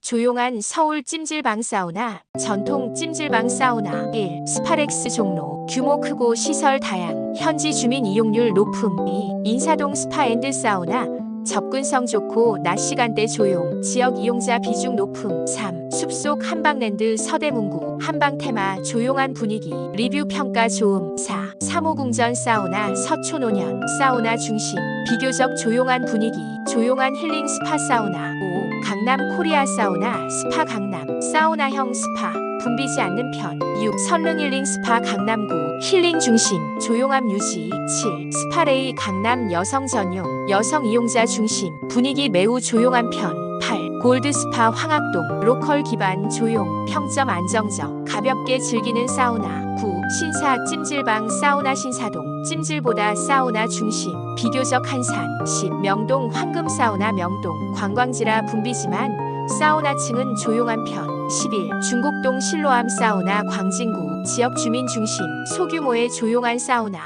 조용한 서울 찜질방 사우나, 전통 찜질방 사우나 1. 스파렉스 종로, 규모 크고 시설 다양, 현지 주민 이용률 높음 2. 인사동 스파앤드 사우나, 접근성 좋고 낮 시간대 조용, 지역 이용자 비중 높음 3. 숲속 한방랜드 서대문구, 한방 테마 조용한 분위기, 리뷰 평가 좋음 4. 사모궁전 사우나 서초노년, 사우나 중심, 비교적 조용한 분위기, 조용한 힐링 스파 사우나 5. 강남 코리아 사우나, 스파 강남, 사우나형 스파, 붐비지 않는 편 6. 설릉 힐링 스파 강남구, 힐링 중심, 조용함 유지 7. 스파레이 강남 여성 전용, 여성 이용자 중심, 분위기 매우 조용한 편 8. 골드 스파 황학동, 로컬 기반 조용, 평점 안정적, 가볍게 즐기는 사우나 9. 신사 찜질방 사우나 신사동, 찜질보다 사우나 중심, 비교적 한산 10. 명동 황금 사우나 명동, 관광지라 붐비지만 사우나층은 조용한 편 11. 중곡동 실로암 사우나 광진구, 지역 주민 중심, 소규모의 조용한 사우나